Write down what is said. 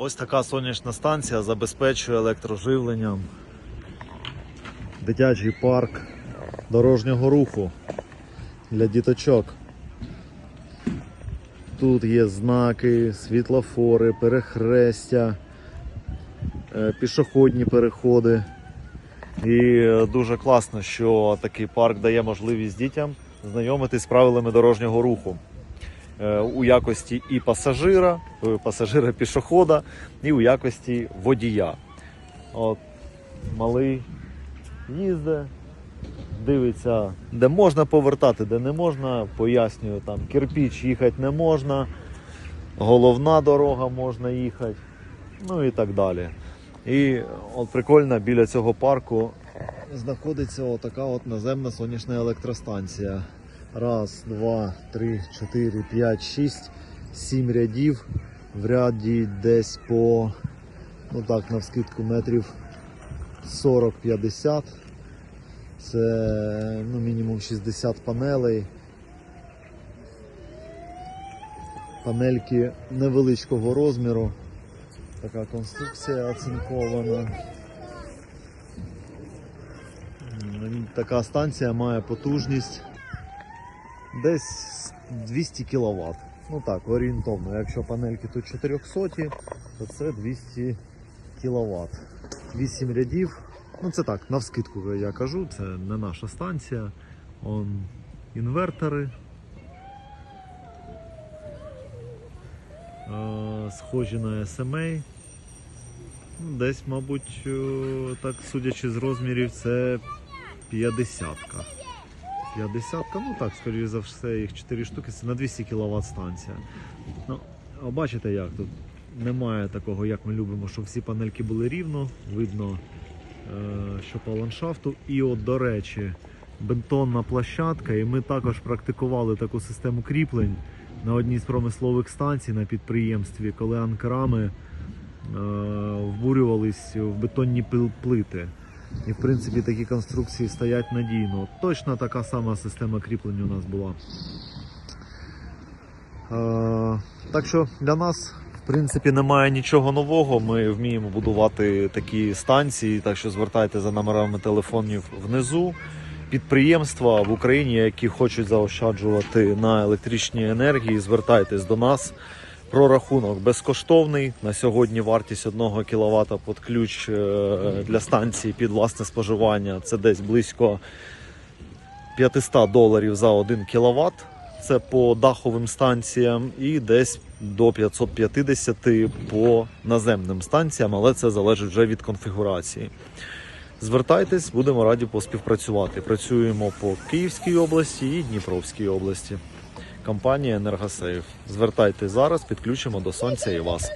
Ось така сонячна станція забезпечує електроживленням дитячий парк дорожнього руху для діточок. Тут є знаки, світлофори, перехрестя, е, пішохідні переходи. І е, дуже класно, що такий парк дає можливість дітям знайомитись з правилами дорожнього руху у якості і пасажира, е, пасажира пішохода, і у якості водія. От, малий їздить, дивиться, де можна повертати, де не можна. Пояснюю, там кирпіч їхати не можна, головна дорога можна їхати, ну і так далі. І от прикольно, біля цього парку знаходиться отака от наземна сонячна електростанція. Раз, два, три, чотири, п'ять, шість, сім рядів. В ряді десь по, ну так, навскидку метрів 40-50. Це ну, мінімум 60 панелей. Панельки невеличкого розміру. Така конструкція оцинкована. Така станція має потужність десь 200 кВт. Ну так, орієнтовно. Якщо панельки тут 400, то це 200 кВт. 8 рядів. Ну це так, навскидку я кажу, це не наша станція. Он інвертори. Е, Схожі на SMA. Ну, Десь, мабуть, е, так судячи з розмірів, це 50-ка. 50-ка, ну так, скоріше за все, їх 4 штуки, це на 200 кВт станція. Ну, а бачите як тут? Немає такого, як ми любимо, щоб всі панельки були рівно, видно, е, що по ландшафту. І от, до речі, бетонна площадка, і ми також практикували таку систему кріплень на одній з промислових станцій на підприємстві, коли анкерами е, вбурювались в бетонні плити. І в принципі такі конструкції стоять надійно. Точно така сама система кріплення у нас була. Е, так що для нас, в принципі, немає нічого нового. Ми вміємо будувати такі станції, так що звертайте за номерами телефонів внизу. Підприємства в Україні, які хочуть заощаджувати на електричній енергії, звертайтесь до нас. Прорахунок безкоштовний. На сьогодні вартість 1 кВт під ключ е, для станції під власне споживання це десь близько 500 доларів за 1 кВт. Це по даховим станціям, і десь до 550 по наземним станціям, але це залежить вже від конфігурації. Звертайтесь, будемо раді поспівпрацювати. Працюємо по Київській області і Дніпровській області. Компанія Енергосейв. Звертайте зараз, підключимо до сонця і вас.